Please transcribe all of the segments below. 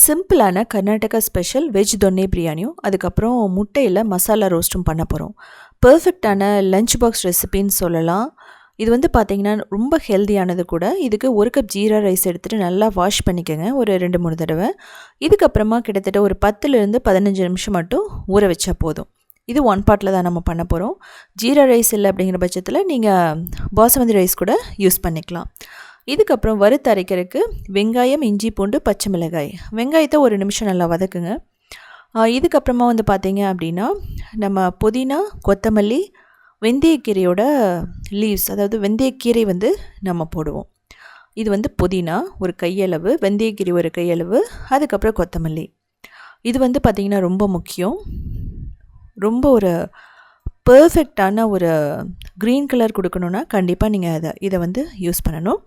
சிம்பிளான Karnataka special veg தொன்னே பிரியாணியும் அதுக்கப்புறம் முட்டையில் மசாலா ரோஸ்ட்டும் பண்ண போகிறோம் பர்ஃபெக்டான லஞ்ச் பாக்ஸ் ரெசிபின்னு சொல்லலாம். இது வந்து பார்த்திங்கன்னா ரொம்ப ஹெல்த்தியானது கூட. இதுக்கு ஒரு கப் ஜீரா ரைஸ் எடுத்துகிட்டு நல்லா வாஷ் பண்ணிக்கோங்க ஒரு ரெண்டு மூணு தடவை. இதுக்கப்புறமா கிட்டத்தட்ட ஒரு பத்துலேருந்து பதினஞ்சு நிமிஷம் மட்டும் ஊற வச்சா போதும். இது ஒன் பாட்டில் தான் நம்ம பண்ண போகிறோம் ஜீரா ரைஸ் இல்லை அப்படிங்கிற பட்சத்தில் நீங்கள் பாசுமதி ரைஸ் கூட யூஸ் பண்ணிக்கலாம். இதுக்கப்புறம் வறுத்து அரைக்கிறதுக்கு வெங்காயம் இஞ்சி பூண்டு பச்சை மிளகாய். வெங்காயத்தை ஒரு நிமிஷம் நல்லா வதக்குங்க. இதுக்கப்புறமா வந்து பார்த்தீங்க அப்படின்னா நம்ம புதினா கொத்தமல்லி வெந்தயக்கீரையோட லீவ்ஸ் அதாவது வெந்தயக்கீரை வந்து நம்ம போடுவோம். இது வந்து புதினா ஒரு கையளவு வெந்தயக்கீரை ஒரு கையளவு அதுக்கப்புறம் கொத்தமல்லி. இது வந்து பார்த்திங்கன்னா ரொம்ப முக்கியம். ரொம்ப ஒரு பர்ஃபெக்டான ஒரு க்ரீன் கலர் கொடுக்கணுன்னா கண்டிப்பாக நீங்கள் அதை இதை வந்து யூஸ் பண்ணணும்.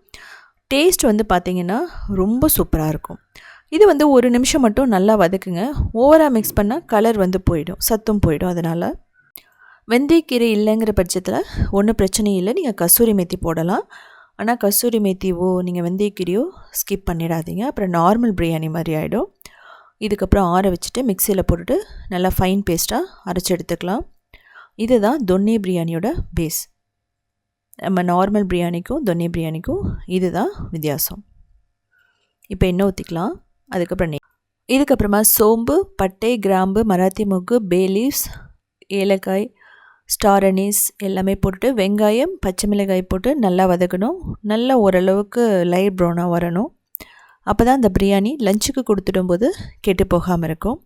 டேஸ்ட் வந்து பார்த்திங்கன்னா ரொம்ப சூப்பராக இருக்கும். இது வந்து ஒரு நிமிஷம் மட்டும் நல்லா வதக்குங்க. ஓவராக மிக்ஸ் பண்ணால் கலர் வந்து போயிடும். சத்தும் போயிடும் அதனால். வெந்தயக்கீரை இல்லைங்கிற பட்சத்தில் ஒன்றும் பிரச்சனை இல்லை. நீங்கள் கஸ்தூரி மேத்தி போடலாம். ஆனால் கஸ்தூரி மேத்திவோ நீங்கள் வெந்தயக்கீரையோ ஸ்கிப் பண்ணிடாதீங்க. அப்புறம் நார்மல் பிரியாணி மாதிரி ஆகிடும் இதுக்கப்புறம் ஆற வச்சுட்டு மிக்சியில் போட்டுட்டு நல்லா ஃபைன் பேஸ்ட்டாக அரைச்சி எடுத்துக்கலாம். இதுதான் தொன்னே பிரியாணியோட பேஸ் நம்ம நார்மல் பிரியாணிக்கும் தொன்னி பிரியாணிக்கும் இதுதான் வித்தியாசம். இப்போ என்ன ஊற்றிக்கலாம் அதுக்கப்புறம் நெய். இதுக்கப்புறமா சோம்பு பட்டை கிராம்பு மராத்தி மொக்கு பேலீவ்ஸ் ஏலக்காய் ஸ்டார் அனீஸ் எல்லாமே போட்டுட்டு வெங்காயம் பச்சை மிளகாய் போட்டு நல்லா வதக்கணும். நல்லா ஓரளவுக்கு லைட் ப்ரௌனாக வரணும். அப்போ தான் அந்த பிரியாணி லஞ்சுக்கு கொடுத்துடும்போது கெட்டு போகாமல் இருக்கும்.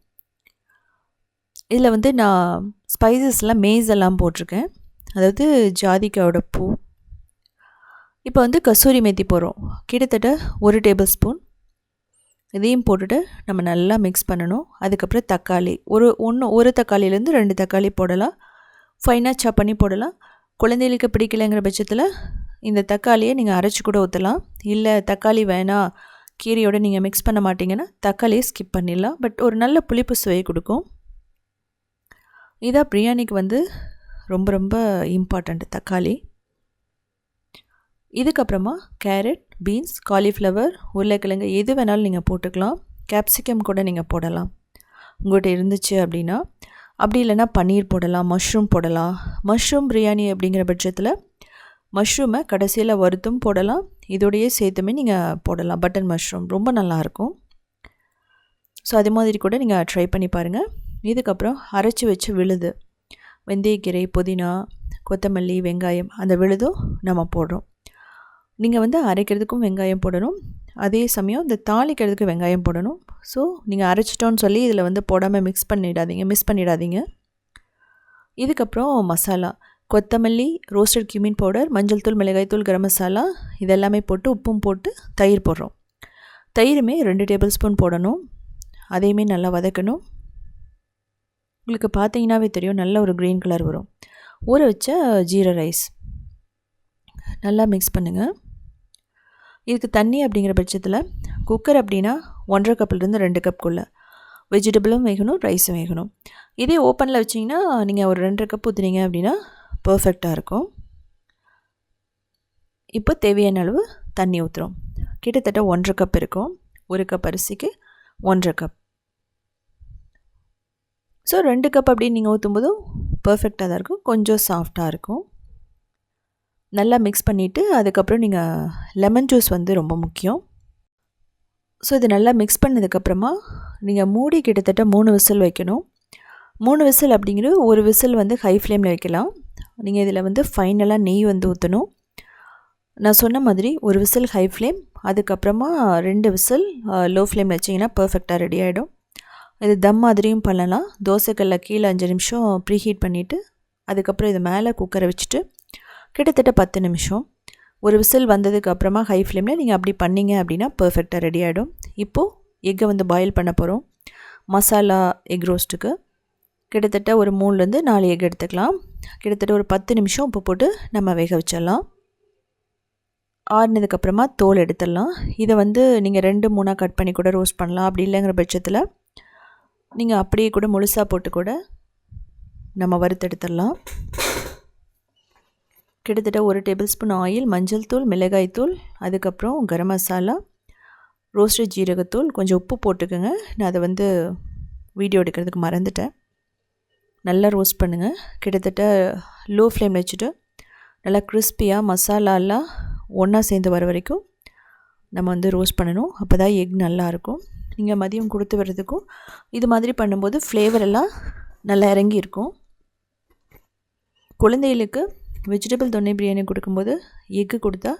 இதில் வந்து நான் ஸ்பைசஸ்லாம் மேஸ் எல்லாம் போட்டிருக்கேன். அதாவது ஜாதிக்காயோட பூ. இப்போ வந்து கசூரி மேத்தி போகிறோம் கிட்டத்தட்ட ஒரு டேபிள் ஸ்பூன் இதையும் போட்டுட்டு நம்ம நல்லா மிக்ஸ் பண்ணணும். அதுக்கப்புறம் தக்காளி. ஒரு ஒன்று ஒரு தக்காளிலேருந்து ரெண்டு தக்காளி போடலாம். ஃபைனாக சாப் பண்ணி போடலாம். குழந்தைகளுக்கு பிடிக்கலைங்கிற பட்சத்தில் இந்த தக்காளியை நீங்கள் அரைச்சி கூட ஊற்றலாம் இல்லை தக்காளி வேணாம் கீரையோடு நீங்கள் மிக்ஸ் பண்ண மாட்டிங்கன்னா தக்காளியை ஸ்கிப் பண்ணிடலாம். பட் ஒரு நல்ல புளிப்பு சுவையை கொடுக்கும். இதான் பிரியாணிக்கு வந்து ரொம்ப ரொம்ப இம்பார்ட்டண்ட் தக்காளி. இதுக்கப்புறமா கேரட் பீன்ஸ் காலிஃப்ளவர் உருளைக்கிழங்கு எது வேணாலும் நீங்கள் போட்டுக்கலாம். கேப்சிகம் கூட நீங்கள் போடலாம். உங்கள்கிட்ட இருந்துச்சு அப்படின்னா அப்படி இல்லைன்னா பன்னீர் போடலாம் மஷ்ரூம் போடலாம். மஷ்ரூம் பிரியாணி அப்படிங்கிற பட்சத்தில் மஷ்ரூமை கடைசியில் வறுத்தும் போடலாம். இதோடையே சேர்த்துமே நீங்கள் போடலாம். பட்டன் மஷ்ரூம் ரொம்ப நல்லாயிருக்கும் ஸோ அது மாதிரி கூட நீங்கள் ட்ரை பண்ணி பாருங்கள் இதுக்கப்புறம் அரைச்சி வச்சு விழுது. வெந்தயக்கீரை புதினா கொத்தமல்லி வெங்காயம் அந்த விழுதும் நம்ம போடுறோம். நீங்கள் வந்து அரைக்கிறதுக்கும் வெங்காயம் போடணும். அதே சமயம் இந்த தாளிக்கிறதுக்கு வெங்காயம் போடணும். ஸோ நீங்கள் அரைச்சிட்டோன்னு சொல்லி இதில் வந்து போடாமல் மிக்ஸ் பண்ணிடாதீங்க மிஸ் பண்ணிடாதீங்க. இதுக்கப்புறம் மசாலா. கொத்தமல்லி ரோஸ்டட் கியூமின் பவுடர் மஞ்சள் தூள் மிளகாய்த்தூள் கரம் மசாலா இதெல்லாமே போட்டு உப்பும் போட்டு தயிர் போடுறோம். தயிருமே ரெண்டு டேபிள் ஸ்பூன் போடணும். அதையுமே நல்லா வதக்கணும். உங்களுக்கு பார்த்தீங்கன்னாவே தெரியும் நல்ல ஒரு க்ரீன் கலர் வரும். ஊற வச்ச ஜீரா ரைஸ் நல்லா மிக்ஸ் பண்ணுங்கள் இதுக்கு தண்ணி அப்படிங்கிற பட்சத்தில் குக்கர் அப்படின்னா ஒன்றரை கப்லேருந்து ரெண்டு கப்புக்குள்ளே வெஜிடபிளும் வேகணும் ரைஸும் வேகணும். இதே ஓப்பனில் வச்சிங்கன்னா நீங்கள் ஒரு ரெண்டரை கப் ஊற்றுனீங்க அப்படின்னா பர்ஃபெக்டாக இருக்கும். இப்போ தேவையான அளவு தண்ணி ஊற்றுறோம் கிட்டத்தட்ட ஒன்றரை கப் இருக்கும். ஒரு கப் அரிசிக்கு ஒன்றரை கப் ஸோ ரெண்டு கப் அப்படி நீங்கள் ஊற்றும்போதும் பர்ஃபெக்டாக தான் இருக்கும். கொஞ்சம் சாஃப்டாக இருக்கும். நல்லா மிக்ஸ் பண்ணிவிட்டு அதுக்கப்புறம் நீங்கள் லெமன் ஜூஸ் வந்து ரொம்ப முக்கியம். ஸோ இது நல்லா மிக்ஸ் பண்ணதுக்கப்புறமா நீங்கள் மூடி கிட்டத்தட்ட மூணு விசில் வைக்கணும். மூணு விசில் அப்படிங்கிறது ஒரு விசில் வந்து ஹை ஃப்ளேமில் வைக்கலாம். நீங்கள் இதில் வந்து ஃபைனலாக நெய் வந்து ஊற்றணும் நான் சொன்ன மாதிரி ஒரு விசில் ஹை ஃப்ளேம் அதுக்கப்புறமா ரெண்டு விசில் லோ ஃப்ளேம் வச்சிங்கன்னா பர்ஃபெக்டாக ரெடி ஆகிடும் இது தம் மாதிரியும் பண்ணலாம். தோசைக்கல்ல கீழே அஞ்சு நிமிஷம் ப்ரீஹீட் பண்ணிவிட்டு அதுக்கப்புறம் இது மேலே குக்கரை வச்சுட்டு கிட்டத்தட்ட பத்து நிமிஷம். ஒரு விசில் வந்ததுக்கு அப்புறமா ஹை ஃப்ளேமில் நீங்கள் அப்படி பண்ணிங்க அப்படின்னா பர்ஃபெக்டாக ரெடி ஆகிடும் இப்போது எக்கை வந்து பாயில் பண்ண போகிறோம் மசாலா எக் ரோஸ்ட்டுக்கு கிட்டத்தட்ட ஒரு மூணுலேருந்து நாலு எக் எடுத்துக்கலாம். கிட்டத்தட்ட ஒரு பத்து நிமிஷம் உப்பு போட்டு நம்ம வேக வச்சிடலாம். ஆடினதுக்கப்புறமா தோல் எடுத்துடலாம். இதை வந்து நீங்கள் ரெண்டு மூணாக கட் பண்ணி கூட ரோஸ்ட் பண்ணலாம். அப்படி இல்லைங்கிற பட்சத்தில் நீங்கள் அப்படியே கூட முழுசாக போட்டு கூட நம்ம வறுத்தெடுத்துடலாம். கிட்டத்தட்ட ஒரு டேபிள் ஸ்பூன் ஆயில் மஞ்சள் தூள் மிளகாய் தூள் அதுக்கப்புறம் கரம் மசாலா ரோஸ்டட் ஜீரகத்தூள் கொஞ்சம் உப்பு போட்டுக்கோங்க. நான் அதை வந்து வீடியோ எடுக்கிறதுக்கு மறந்துட்டேன். நல்லா ரோஸ்ட் பண்ணுங்கள் கிட்டத்தட்ட லோ ஃப்ளேம் வச்சுட்டு நல்லா கிறிஸ்பியாக மசாலாலாம் ஒன்றா சேர்ந்து வர வரைக்கும் நம்ம வந்து ரோஸ்ட் பண்ணணும். அப்போ தான் எக் நல்லாயிருக்கும் நீங்கள் மதியம் கொடுத்து வர்றதுக்கும் இது மாதிரி பண்ணும்போது ஃப்ளேவர் எல்லாம் நல்லா இறங்கி இருக்கும். குழந்தைகளுக்கு வெஜிடபிள் தொன்னை பிரியாணி கொடுக்கும்போது எக்கு கொடுத்தா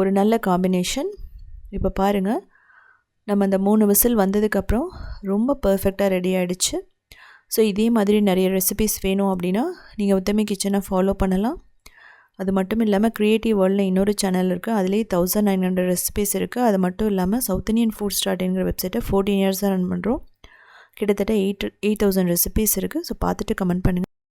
ஒரு நல்ல காம்பினேஷன் இப்போ பாருங்கள் நம்ம அந்த மூணு விசில் வந்ததுக்கப்புறம் ரொம்ப பர்ஃபெக்டாக ரெடி ஆகிடுச்சு ஸோ இதே மாதிரி நிறைய ரெசிபிஸ் வேணும் அப்படின்னா நீங்கள் உத்தமி கிச்சனை ஃபாலோ பண்ணலாம். அது மட்டும் இல்லாமல் க்ரியேட்டிவ் வேர்ல்டில் இன்னொரு சேனல் இருக்குது அதுலேயே தௌசண்ட் நைன் ஹண்ட்ரட் ரெசிபிஸ் இருக்குது அது மட்டும் இல்லாமல் சவுத் இந்தியன் ஃபுட் ஸ்டார்ட்ங்கிற வெப்சைட்டை ஃபோர்டீன் இயர்ஸாக ரன் பண்ணுறோம் கிட்டத்தட்ட எயிட் எயிட் தௌசண்ட் ரெசிபிஸ் இருக்குது ஸோ பார்த்துட்டு கமெண்ட் பண்ணுங்கள்